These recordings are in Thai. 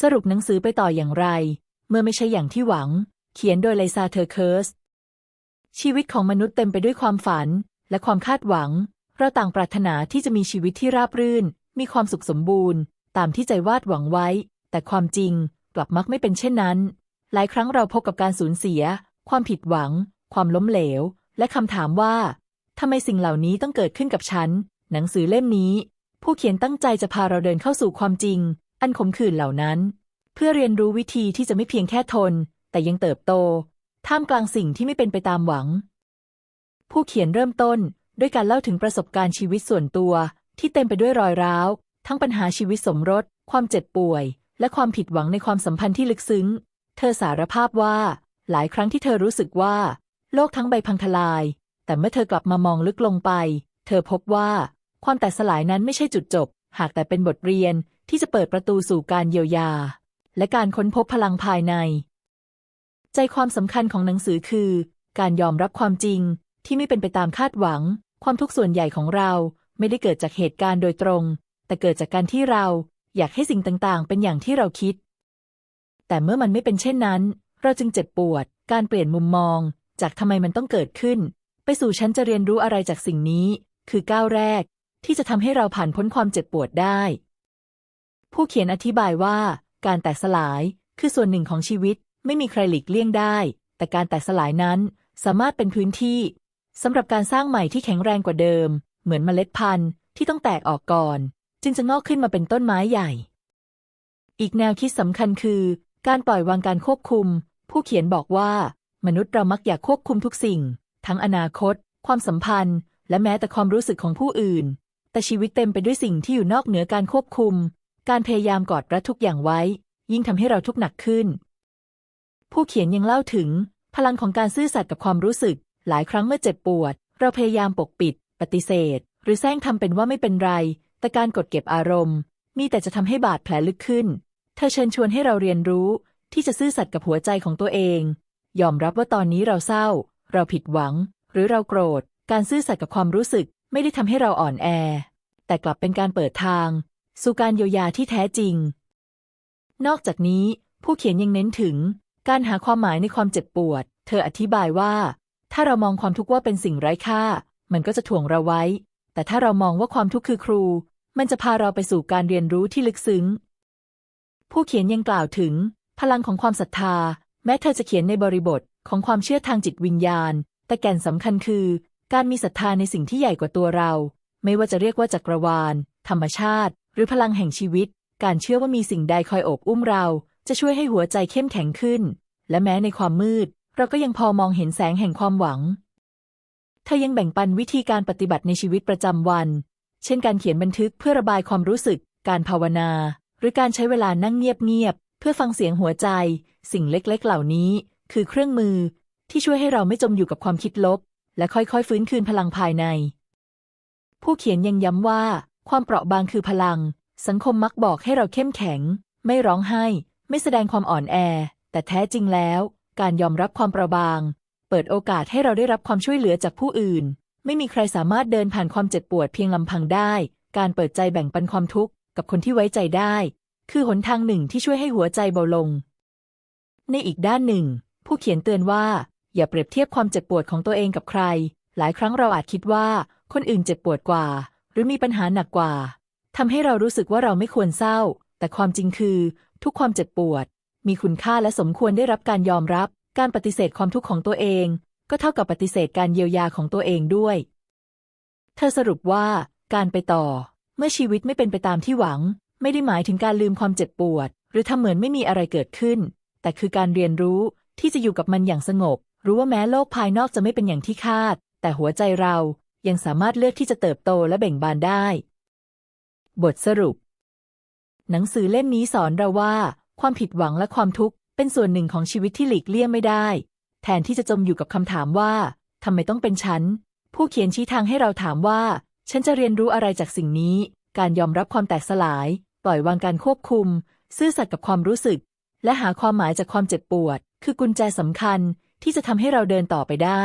สรุปหนังสือไปต่ออย่างไร เมื่อไม่ใช่อย่างที่หวัง เขียนโดยไลซาเธอร์เคิร์ส ชีวิตของมนุษย์เต็มไปด้วยความฝัน และความคาดหวัง เราต่างปรารถนาที่จะมีชีวิตที่ราบรื่น มีความสุขสมบูรณ์ ตามที่ใจวาดหวังไว้ แต่ความจริงกลับมักไม่เป็นเช่นนั้น หลายครั้งเราพบกับการสูญเสีย ความผิดหวัง ความล้มเหลว และคำถามว่าทำไมสิ่งเหล่านี้ต้องเกิดขึ้นกับฉัน หนังสือเล่มนี้ ผู้เขียนตั้งใจจะพาเราเดินเข้าสู่ความจริง อันขมขื่นเหล่านั้น เพื่อเรียนรู้วิธีที่จะไม่เพียงแค่ทน แต่ยังเติบโต ท่ามกลางสิ่งที่ไม่เป็นไปตามหวัง ผู้เขียนเริ่มต้นด้วยการเล่าถึงประสบการณ์ชีวิตส่วนตัว ที่เต็มไปด้วยรอยร้าว ทั้งปัญหาชีวิตสมรส ความเจ็บป่วย และความผิดหวังในความสัมพันธ์ที่ลึกซึ้ง เธอสารภาพว่า หลายครั้งที่เธอรู้สึกว่า โลกทั้งใบพังทลาย แต่เมื่อเธอกลับมามองลึกลงไป เธอพบว่า ความแตกสลายนั้นไม่ใช่จุดจบ หากแต่เป็นบทเรียน ที่จะเปิดประตูสู่การเยียวยา และการค้นพบพลังภายใน ใจความสำคัญของหนังสือคือ การยอมรับความจริงที่ไม่เป็นไปตามคาดหวัง ความทุกข์ส่วนใหญ่ของเราไม่ได้เกิดจากเหตุการณ์โดยตรง แต่เกิดจากการที่เราอยากให้สิ่งต่างๆ เป็นอย่างที่เราคิด แต่เมื่อมันไม่เป็นเช่นนั้น เราจึงเจ็บปวด การเปลี่ยนมุมมอง จากทำไมมันต้องเกิดขึ้น ไปสู่ฉันจะเรียนรู้อะไรจากสิ่งนี้ คือก้าวแรก ที่จะทำให้เราผ่านพ้นความเจ็บปวดได้ ผู้เขียนอธิบายว่า การแตกสลายคือส่วนหนึ่งของชีวิต ไม่มีใครหลีกเลี่ยงได้ แต่การแตกสลายนั้นสามารถเป็นพื้นที่สำหรับการสร้างใหม่ที่แข็งแรงกว่าเดิม เหมือนเมล็ดพันธุ์ที่ต้องแตกออกก่อน จึงจะงอกขึ้นมาเป็นต้นไม้ใหญ่ อีกแนวคิดสำคัญคือ การปล่อยวางการควบคุม ผู้เขียนบอกว่า มนุษย์เรามักอยากควบคุมทุกสิ่ง ทั้งอนาคต ความสัมพันธ์ และแม้แต่ความรู้สึกของผู้อื่น แต่ชีวิตเต็มไปด้วยสิ่งที่อยู่นอกเหนือการควบคุม การพยายามกอดรัดทุกอย่างไว้ ยิ่งทำให้เราทุกข์หนักขึ้น ผู้เขียนยังเล่าถึง พลังของการซื่อสัตย์กับความรู้สึก หลายครั้งเมื่อเจ็บปวด เราพยายามปกปิด ปฏิเสธ หรือแซงทำเป็นว่าไม่เป็นไร แต่การกดเก็บอารมณ์ มีแต่จะทำให้บาดแผลลึกขึ้น เธอเชิญชวนให้เราเรียนรู้ ที่จะซื่อสัตย์กับหัวใจของตัวเอง ยอมรับว่าตอนนี้เราเศร้า เราผิดหวัง หรือเราโกรธ การซื่อสัตย์กับความรู้สึก ไม่ได้ทำให้เราอ่อนแอ แต่กลับเป็นการเปิดทาง สู่การเยียวยาที่แท้จริง นอกจากนี้ ผู้เขียนยังเน้นถึง การหาความหมายในความเจ็บปวด เธออธิบายว่า ถ้าเรามองความทุกข์ว่าเป็นสิ่งไร้ค่า มันก็จะถ่วงเราไว้ แต่ถ้าเรามองว่าความทุกข์คือครู มันจะพาเราไปสู่การเรียนรู้ที่ลึกซึ้ง ผู้เขียนยังกล่าวถึง พลังของความศรัทธา แม้เธอจะเขียนในบริบทของความเชื่อทางจิตวิญญาณ แต่แก่นสำคัญคือ การมีศรัทธาในสิ่งที่ใหญ่กว่าตัวเรา ไม่ว่าจะเรียกว่าจักรวาล ธรรมชาติ หรือพลังแห่งชีวิต การเชื่อว่ามีสิ่งใดคอยโอบอุ้มเรา จะช่วยให้หัวใจเข้มแข็งขึ้น และแม้ในความมืด เราก็ยังพอมองเห็นแสงแห่งความหวัง เธอยังแบ่งปันวิธีการปฏิบัติในชีวิตประจำวัน เช่นการเขียนบันทึกเพื่อระบายความรู้สึก การภาวนา หรือการใช้เวลานั่งเงียบๆเพื่อฟังเสียงหัวใจ สิ่งเล็กๆ เหล่านี้ คือเครื่องมือที่ช่วยให้เราไม่จมอยู่กับความคิดลบ และค่อยๆ ฟื้นคืนพลังภายใน ผู้เขียนยังย้ำว่า ความเปราะบางคือพลัง สังคมมักบอกให้เราเข้มแข็ง ไม่ร้องไห้ ไม่แสดงความอ่อนแอ แต่แท้จริงแล้ว การยอมรับความเปราะบาง เปิดโอกาสให้เราได้รับความช่วยเหลือจากผู้อื่น ไม่มีใครสามารถเดินผ่านความเจ็บปวดเพียงลำพังได้ การเปิดใจแบ่งปันความทุกข์กับคนที่ไว้ใจได้ คือหนทางหนึ่งที่ช่วยให้หัวใจเบาลง ในอีกด้านหนึ่ง ผู้เขียนเตือนว่า อย่าเปรียบเทียบความเจ็บปวดของตัวเองกับใคร หลายครั้งเราอาจคิดว่า คนอื่นเจ็บปวดกว่า หรือมีปัญหาหนักกว่าทำให้เรารู้สึกว่าเราไม่ควรเศร้า แต่ความจริงคือ ทุกความเจ็บปวด มีคุณค่าและสมควรได้รับการยอมรับ การปฏิเสธความทุกข์ของตัวเอง ก็เท่ากับปฏิเสธการเยียวยาของตัวเองด้วย เธอสรุปว่า การไปต่อ เมื่อชีวิตไม่เป็นไปตามที่หวัง ไม่ได้หมายถึงการลืมความเจ็บปวด หรือทำเหมือนไม่มีอะไรเกิดขึ้น แต่คือการเรียนรู้ที่จะอยู่กับมันอย่างสงบ รู้ว่าแม้โลกภายนอกจะไม่เป็นอย่างที่คาด แต่หัวใจเรา ยังสามารถเลือกที่จะเติบโตและเบ่งบานได้ บทสรุป หนังสือเล่มนี้สอนเราว่า ความผิดหวังและความทุกข์เป็นส่วนหนึ่งของชีวิตที่หลีกเลี่ยงไม่ได้ แทนที่จะจมอยู่กับคำถามว่าทำไมต้องเป็นฉัน ผู้เขียนชี้ทางให้เราถามว่า ฉันจะเรียนรู้อะไรจากสิ่งนี้ การยอมรับความแตกสลาย ปล่อยวางการควบคุม ซื่อสัตย์กับความรู้สึก และหาความหมายจากความเจ็บปวด คือกุญแจสำคัญที่จะทำให้เราเดินต่อไปได้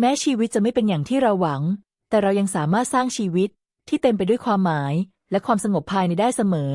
แม้ชีวิตจะไม่เป็นอย่างที่เราหวัง แต่เรายังสามารถสร้างชีวิตที่เต็มไปด้วยความหมาย และความสงบภายในได้เสมอ